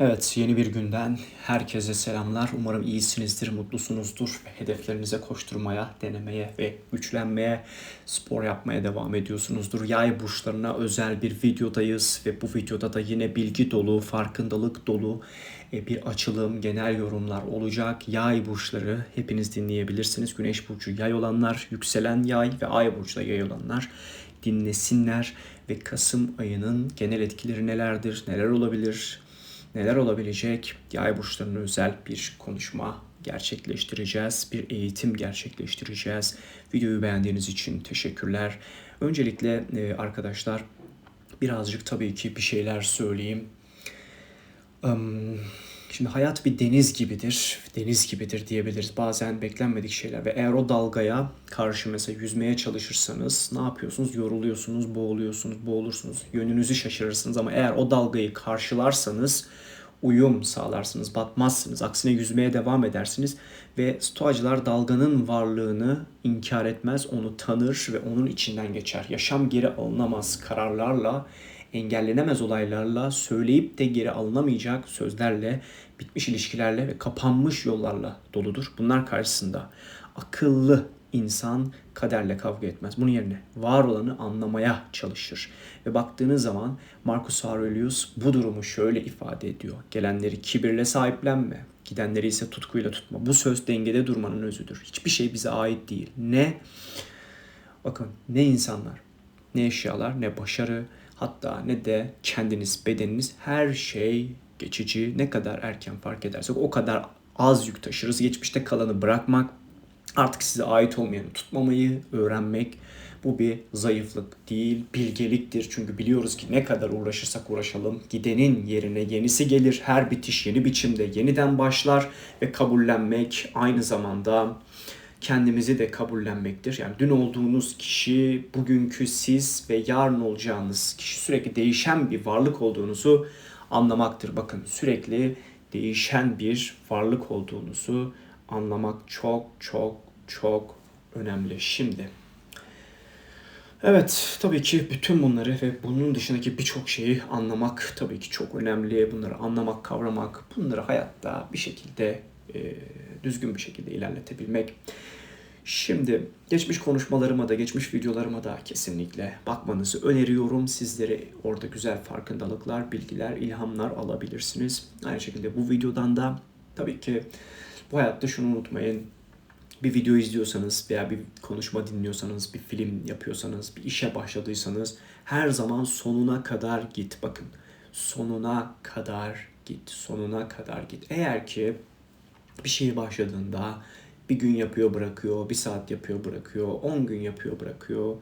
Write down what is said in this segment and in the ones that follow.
Evet, yeni bir günden herkese selamlar. Umarım iyisinizdir, mutlusunuzdur hedeflerinize koşturmaya, denemeye ve güçlenmeye, spor yapmaya devam ediyorsunuzdur. Yay burçlarına özel bir videodayız ve bu videoda da yine bilgi dolu, farkındalık dolu e, bir açılım, genel yorumlar olacak. Yay burçları hepiniz dinleyebilirsiniz. Güneş burcu yay olanlar, yükselen yay ve ay burcu yay olanlar dinlesinler ve Kasım ayının genel etkileri nelerdir, neler olabilir, neler olabilecek? Yay burçlarına özel bir konuşma gerçekleştireceğiz. Bir eğitim gerçekleştireceğiz. Videoyu beğendiğiniz için teşekkürler. Öncelikle e, arkadaşlar birazcık tabii ki bir şeyler söyleyeyim. Şimdi hayat bir deniz gibidir. Deniz gibidir diyebiliriz. Bazen beklenmedik şeyler ve eğer o dalgaya karşı mesela yüzmeye çalışırsanız ne yapıyorsunuz? Yoruluyorsunuz, boğuluyorsunuz, boğulursunuz. Yönünüzü şaşırırsınız ama eğer o dalgayı karşılarsanız uyum sağlarsınız, batmazsınız. Aksine yüzmeye devam edersiniz ve stoacılar dalganın varlığını inkar etmez, onu tanır ve onun içinden geçer. Yaşam geri alınamaz kararlarla engellenemez olaylarla, söyleyip de geri alınamayacak sözlerle, bitmiş ilişkilerle ve kapanmış yollarla doludur. Bunlar karşısında akıllı insan kaderle kavga etmez. Bunun yerine var olanı anlamaya çalışır. Ve baktığınız zaman Marcus Aurelius bu durumu şöyle ifade ediyor. Gelenleri kibirle sahiplenme, gidenleri ise tutkuyla tutma. Bu söz dengede durmanın özüdür. Hiçbir şey bize ait değil. Ne bakın ne insanlar, ne eşyalar, ne başarı, Hatta ne de kendiniz, bedeniniz her şey geçici. Ne kadar erken fark edersek o kadar az yük taşırız. Geçmişte kalanı bırakmak, artık size ait olmayanı tutmamayı öğrenmek bu bir zayıflık değil, bilgeliktir. Çünkü biliyoruz ki ne kadar uğraşırsak uğraşalım gidenin yerine yenisi gelir. Her bitiş yeni biçimde yeniden başlar ve kabullenmek aynı zamanda kendimizi de kabullenmektir. Yani dün olduğunuz kişi, bugünkü siz ve yarın olacağınız kişi sürekli değişen bir varlık olduğunuzu anlamaktır. Bakın sürekli değişen bir varlık olduğunuzu anlamak çok çok çok önemli. Şimdi Evet, tabii ki bütün bunları ve bunun dışındaki birçok şeyi anlamak tabii ki çok önemli. Bunları anlamak, kavramak, bunları hayatta bir şekilde e, düzgün bir şekilde ilerletebilmek. Şimdi geçmiş konuşmalarıma da, geçmiş videolarıma da kesinlikle bakmanızı öneriyorum. Sizlere orada güzel farkındalıklar, bilgiler, ilhamlar alabilirsiniz. Aynı şekilde bu videodan da tabii ki bu hayatta şunu unutmayın. Bir video izliyorsanız veya bir konuşma dinliyorsanız, bir film yapıyorsanız, bir işe başladıysanız her zaman sonuna kadar git. Bakın sonuna kadar git, sonuna kadar git. Eğer ki bir şey başladığında bir gün yapıyor bırakıyor, bir saat yapıyor bırakıyor, 10 gün yapıyor bırakıyor.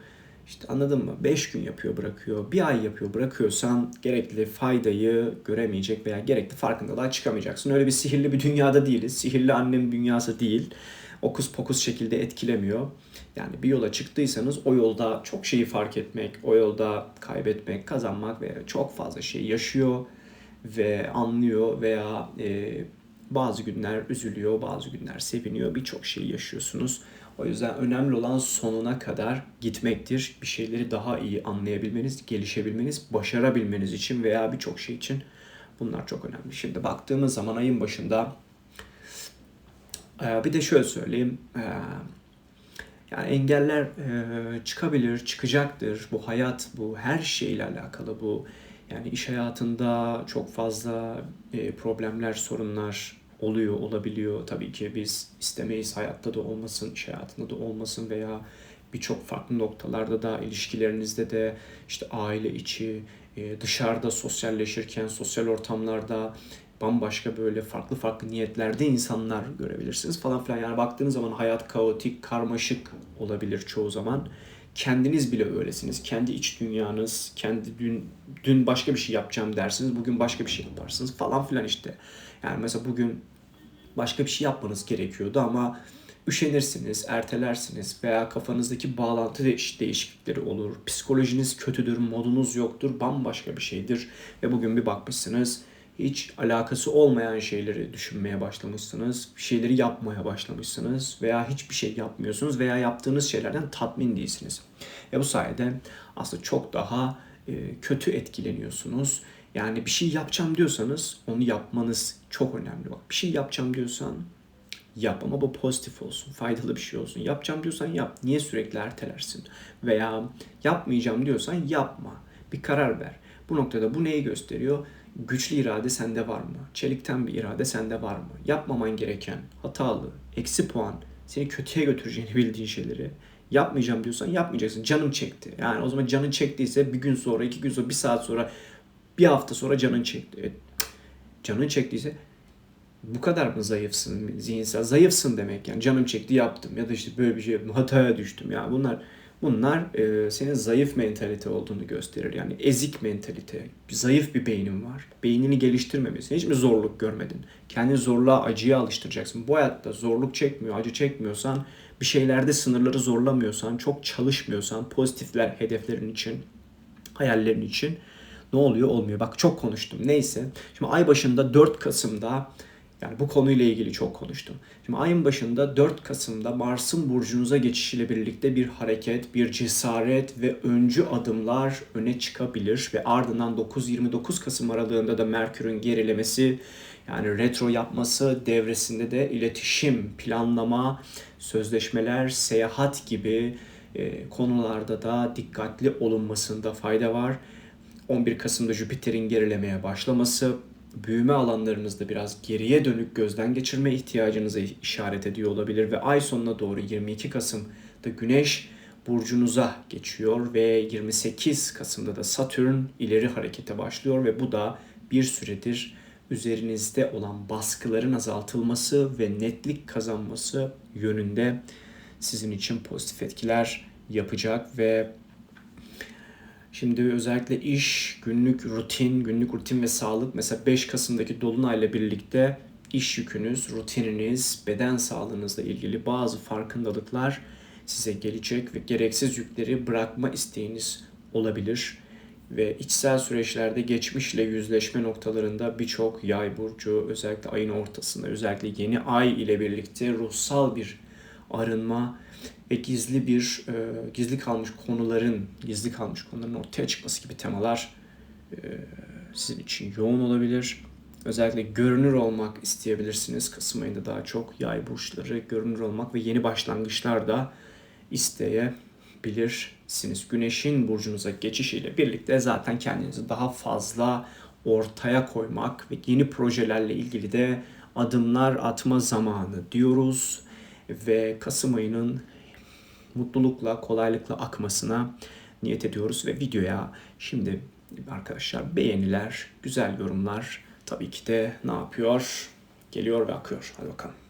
İşte anladın mı? 5 gün yapıyor bırakıyor, bir ay yapıyor bırakıyorsan gerekli faydayı göremeyecek veya gerekli farkındalığa çıkamayacaksın. Öyle bir sihirli bir dünyada değiliz. Sihirli annem dünyası değil. Okus pokus şekilde etkilemiyor. Yani bir yola çıktıysanız o yolda çok şeyi fark etmek, o yolda kaybetmek, kazanmak veya çok fazla şey yaşıyor ve anlıyor veya e, bazı günler üzülüyor, bazı günler seviniyor. Birçok şey yaşıyorsunuz. O yüzden önemli olan sonuna kadar gitmektir. Bir şeyleri daha iyi anlayabilmeniz, gelişebilmeniz, başarabilmeniz için veya birçok şey için bunlar çok önemli. Şimdi baktığımız zaman ayın başında bir de şöyle söyleyeyim. Yani engeller çıkabilir, çıkacaktır. Bu hayat, bu her şeyle alakalı bu yani iş hayatında çok fazla e, problemler, sorunlar oluyor, olabiliyor. Tabii ki biz istemeyiz hayatta da olmasın, iş hayatında da olmasın veya birçok farklı noktalarda da ilişkilerinizde de işte aile içi, e, dışarıda sosyalleşirken, sosyal ortamlarda bambaşka böyle farklı farklı niyetlerde insanlar görebilirsiniz falan filan. Yani baktığınız zaman hayat kaotik, karmaşık olabilir çoğu zaman kendiniz bile öylesiniz. Kendi iç dünyanız, kendi dün dün başka bir şey yapacağım dersiniz, bugün başka bir şey yaparsınız falan filan işte. Yani mesela bugün başka bir şey yapmanız gerekiyordu ama üşenirsiniz, ertelersiniz veya kafanızdaki bağlantı değişiklikleri olur. Psikolojiniz kötüdür, modunuz yoktur, bambaşka bir şeydir ve bugün bir bakmışsınız hiç alakası olmayan şeyleri düşünmeye başlamışsınız. Bir şeyleri yapmaya başlamışsınız veya hiçbir şey yapmıyorsunuz veya yaptığınız şeylerden tatmin değilsiniz. Ve bu sayede aslında çok daha e, kötü etkileniyorsunuz. Yani bir şey yapacağım diyorsanız onu yapmanız çok önemli. Bak bir şey yapacağım diyorsan yap ama bu pozitif olsun, faydalı bir şey olsun. Yapacağım diyorsan yap. Niye sürekli ertelersin? Veya yapmayacağım diyorsan yapma. Bir karar ver. Bu noktada bu neyi gösteriyor? Güçlü irade sende var mı? Çelikten bir irade sende var mı? Yapmaman gereken, hatalı, eksi puan, seni kötüye götüreceğini bildiğin şeyleri yapmayacağım diyorsan yapmayacaksın. Canım çekti. Yani o zaman canın çektiyse bir gün sonra, iki gün sonra, bir saat sonra, bir hafta sonra canın çekti. E, canın çektiyse bu kadar mı zayıfsın zihinsel? Zayıfsın demek yani canım çekti yaptım ya da işte böyle bir şey yaptım hataya düştüm ya bunlar bunlar e, senin zayıf mentalite olduğunu gösterir. Yani ezik mentalite, zayıf bir beynin var. Beynini geliştirmemesin. Hiç mi zorluk görmedin? Kendini zorluğa, acıya alıştıracaksın. Bu hayatta zorluk çekmiyor, acı çekmiyorsan, bir şeylerde sınırları zorlamıyorsan, çok çalışmıyorsan, pozitifler hedeflerin için, hayallerin için ne oluyor? Olmuyor. Bak çok konuştum. Neyse. Şimdi ay başında 4 Kasım'da yani bu konuyla ilgili çok konuştum. Şimdi ayın başında 4 Kasım'da Mars'ın burcunuza geçişiyle birlikte bir hareket, bir cesaret ve öncü adımlar öne çıkabilir ve ardından 9-29 Kasım aralığında da Merkür'ün gerilemesi yani retro yapması devresinde de iletişim, planlama, sözleşmeler, seyahat gibi e, konularda da dikkatli olunmasında fayda var. 11 Kasım'da Jüpiter'in gerilemeye başlaması büyüme alanlarınızda biraz geriye dönük gözden geçirme ihtiyacınıza işaret ediyor olabilir ve ay sonuna doğru 22 Kasım'da Güneş burcunuza geçiyor ve 28 Kasım'da da Satürn ileri harekete başlıyor ve bu da bir süredir üzerinizde olan baskıların azaltılması ve netlik kazanması yönünde sizin için pozitif etkiler yapacak ve Şimdi özellikle iş, günlük rutin, günlük rutin ve sağlık mesela 5 Kasım'daki dolunayla birlikte iş yükünüz, rutininiz, beden sağlığınızla ilgili bazı farkındalıklar size gelecek ve gereksiz yükleri bırakma isteğiniz olabilir. Ve içsel süreçlerde geçmişle yüzleşme noktalarında birçok yay burcu özellikle ayın ortasında özellikle yeni ay ile birlikte ruhsal bir arınma ve gizli bir e, gizli kalmış konuların gizli kalmış konuların ortaya çıkması gibi temalar e, sizin için yoğun olabilir. Özellikle görünür olmak isteyebilirsiniz. Kasım ayında daha çok yay burçları görünür olmak ve yeni başlangıçlar da isteyebilirsiniz. Güneşin burcunuza geçişiyle birlikte zaten kendinizi daha fazla ortaya koymak ve yeni projelerle ilgili de adımlar atma zamanı diyoruz ve Kasım ayının mutlulukla, kolaylıkla akmasına niyet ediyoruz ve videoya şimdi arkadaşlar beğeniler, güzel yorumlar tabii ki de ne yapıyor? Geliyor ve akıyor. Hadi bakalım.